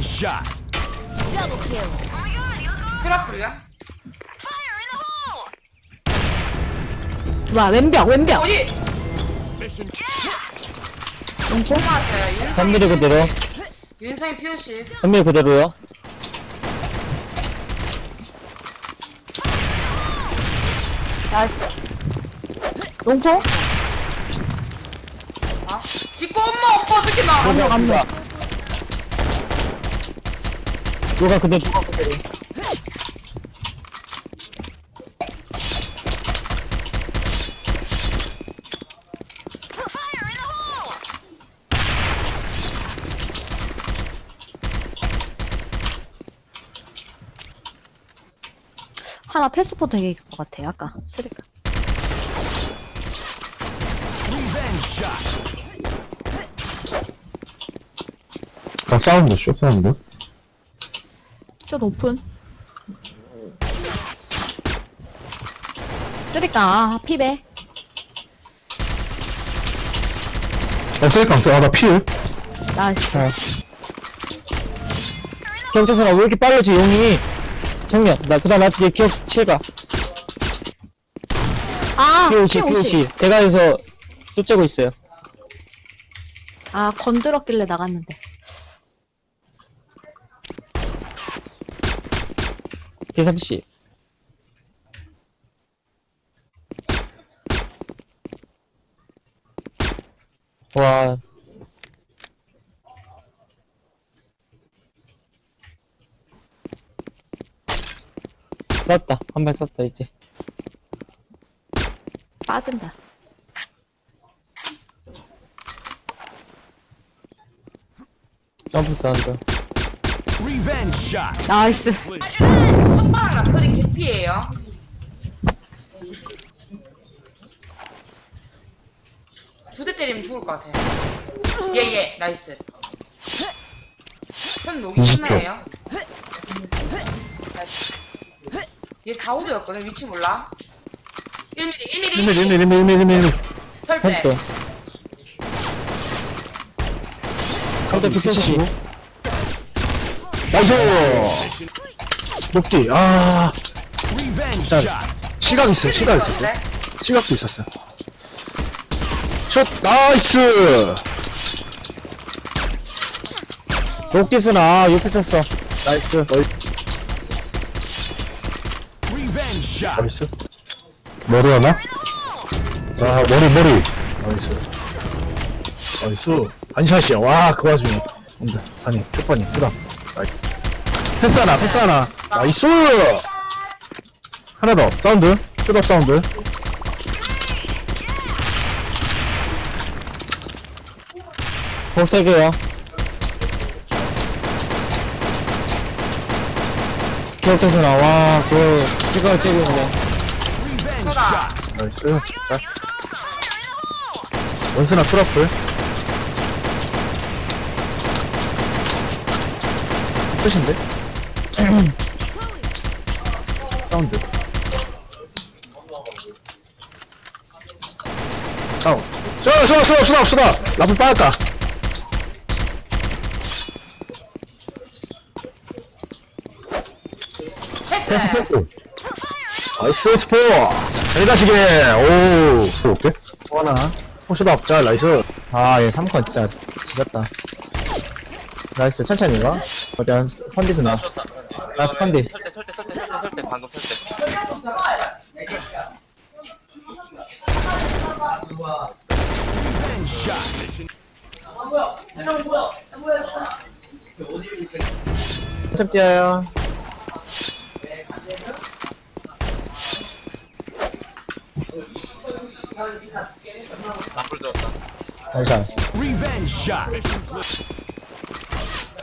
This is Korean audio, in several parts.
shot. Double kill. 트라플이야? 와 왼벽 왼벽 어디? Mission 엄마한테 3mm 그대로 윤상이 POC 3mm 그대로요 나이스 롱포 아? 직구 엄마 오빠 어떻게 나? 안녕 안녕 누가 근데 누가 그대로 하나 패스포 되게 것 같아 아까 쓰리카 revenge 아, 사운드, 쇼 사운드. 저 높은. 쓰리카 아, 피배. 아, 셀깡, 아, 나 필. 나이스. 경찰서가 왜 이렇게 빠르지 용이? 정면. 나 그다음 나 뒤에 기억 실가 아 POC POC 대가에서 쫓고 있어요. 아 건드렸길래 나갔는데 K3C 와. 쐈다. 한 발 쐈다 이제. 빠진다. 점프 shot. 나이스 첫방 라플이 개피예요 두 대 때리면 죽을 것 같아 예예 나이스 션 녹이 나이스. 얘 4, 5도였거든 위치 몰라 1mm 1mm 1mm, 1mm, 1mm, 1mm. 설대 설대 설대 피셋시 나이스! 녹디, 아, 자. 시각 있어, 시각 있었어. 네? 시각도 있었어. 슛, 나이스! 녹디스나 옆에 썼어 나이스 shot. 나이스. 머리 하나? 아, 머리, 머리. 나이스. 나이스. 반샷이야. 와, 그 와중에. 온다. 아니, 초반이. 그 다음. 나이스. 패스 하나, 패스 하나. 나이스! 하나 더. 사운드. 슛업 사운드. 복세 개요 기억돼서 나와 그 시각을 째고 있네. 나이스. 자. 원스나 트러플. 끝인데? 사운드. 다운. 쏘다, 쏘다, 쏘다, 쏘다! 라프 빠졌다. 체크 나이스 스포! 잘 가시게! 오! 오케이? 또 하나. 호시다 없자, 나이스. 아얘 3컨 진짜 지졌다 나이스 천천히 이거 어디야 컨디스 나 나이스 컨디 설대 설대 설대 설대 설대 방금 설대 한참 뛰어요 나풀 들었다 잠시만 Revenge shot.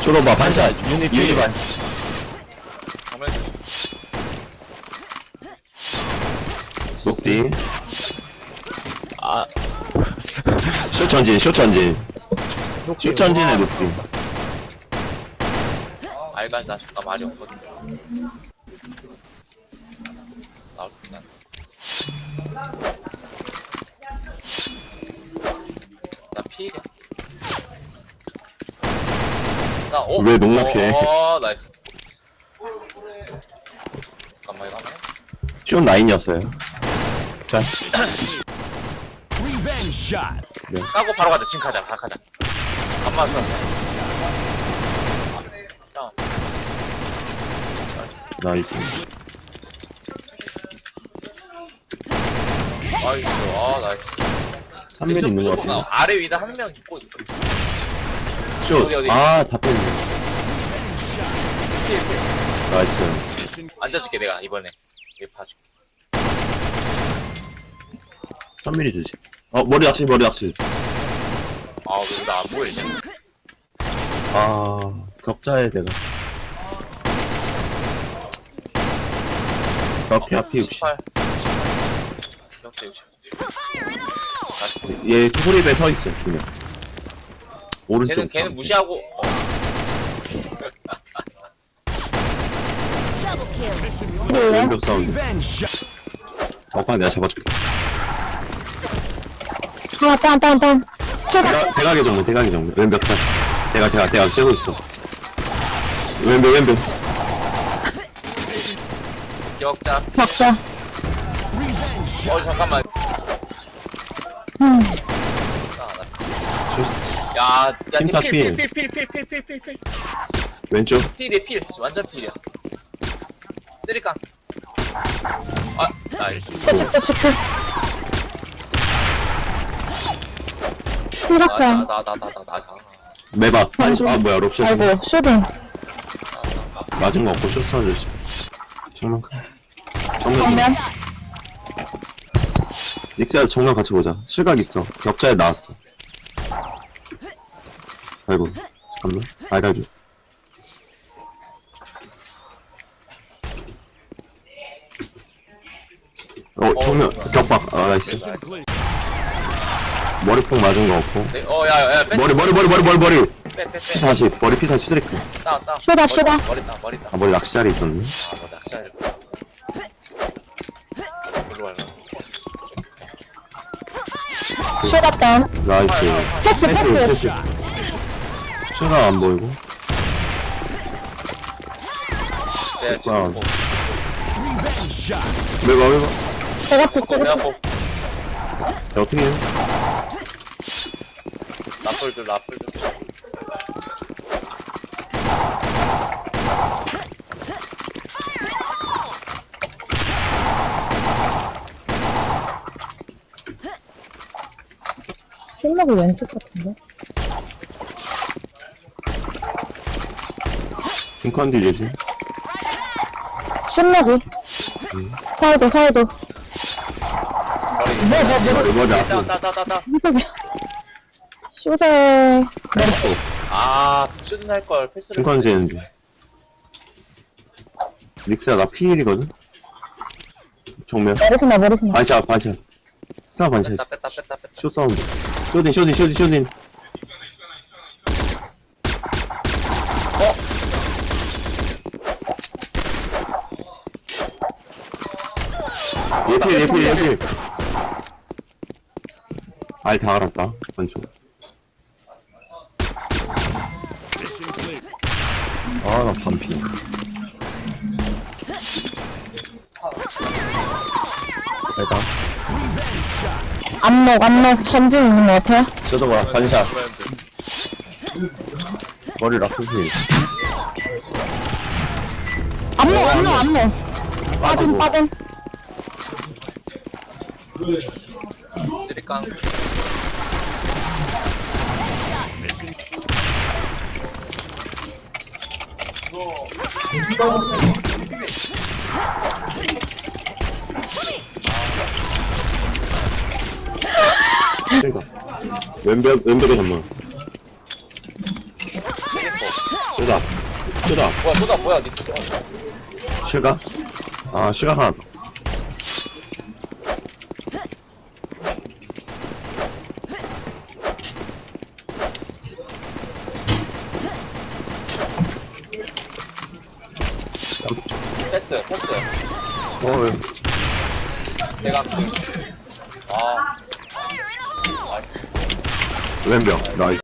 쇼로바 반샷. 유닛 유닛 반. 가 전진. 아. 숏 전진, 숏 전진. 숏 전진의 높이. 알간 나 잠깐 말이 없거든. 나올 뿐이야. 나 피해. 나 어. 왜 농락해? 어, 어, 어 나이스. 잠깐만 이거 하면. 숏 라인이었어요. 자, shot. 까고 바로 가자, 지금 가자, 가, 가자. 안 맞았어. 싸움. 나이스. 나이스, 아, 나이스. 3mm 있는 것 무조건 같은데. 나 아래 위다 한 명 있고 있어. 쇼. 어디, 어디? 아, 다 뺐네. 나이스. 앉아줄게, 내가, 이번에. 얘 봐줄게. 3mm 주지. 어, 머리 악실, 머리 악실. 아, 왜나안 보이지? 아, 격자에 내가. 격자 피 60. 18. 68. 60. 다시 보기. 얘 투브립에 서 있어, 두 명. 오른쪽. 쟤는 걔는 무시하고 어, 왼벽 사운드. Shot. 덕방 내가 잡아줄게. 땅, 땅, 땅. 실각, 대각, 대각의 정면, 대각의 정면. 왼벽 딱. 대각, 대각, 대각 쬐고 있어. 왼벽, 왼벽. 기억자 격자. 어 잠깐만 음. 아, 팀파 필. 야야필필필필필필필필 왼쪽. 필이야 필 완전 필이야 쓰리깡 아 나이스 뾰족뾰 뾰족 뾰. 실각병. 나나나나나나 매박. 아니, 아, 뭐야, 롭션. 아이고, 쇼딩. 맞은 거 없고 쇼 사운드 있어. 정면 가. 정면. 정면. 닉스야 정면 같이 보자. 실각 있어. 격자에 나왔어. 아이고. 잠깐만. 알갈줘. 어, 정면. 격박. 아, 나이스. 머리폭 맞은 거 없고. 네, 어 야야 머리, 머리, 머리, 머리, 머리, 머리. 빼 빼빼 P40. 머리 P40 스트레이크. 따 따 쇼다, 쇼다. 머리 따 머리 따 아, 머리 낚시자리 있었네. 아 너 낚시할 일로 와라 쇼다병. 나이스. 패스, 패스, 패스. 실각 안 보이고. 네 지금 아. 뭐. 매박, 매박. 제가 붙고. 내가 뭐 야, 어떻게 해? 라플 들 라플들 실력이 왼쪽 같은데? 중간 뒤 조심. 실력이. 사이도, 사이도. 머리 뭐, 뭐, 뭐. 머리, 머리 앞으로. 따따따따따 깜짝이야. 쇼세. 아 슈팅 할걸 패스를 중간 재는 중. 닉스야, 나 P1이거든? 정면. 머리스나, 머리스나. 반샷, 반샷. 스나 반샷. 뺐다 뺐다 뺐다 뺐다 쇼 사운드. 쇼딘, 쇼딘, 쇼딘, 쇼딘. 어? 예필, 예필, 예필. 알 다 알았다. 원초. Mission clear. 아, 나 반피. shot. 안목, 안목. 전진 있는 것 같아요. 봐라, 반샷. 머리 라프피. 안목, 안목, 안목. 빠진, 빠진. 쓰리깡 그러니까. 왼벽, 왼벽에 잠만. 쏘다. 쏘다. 뭐야 쏘다 뭐야 니 진짜 실각? 아, 실각 하나. 패스 패스 어, 내가 아 나이스 왼벽. 나이스.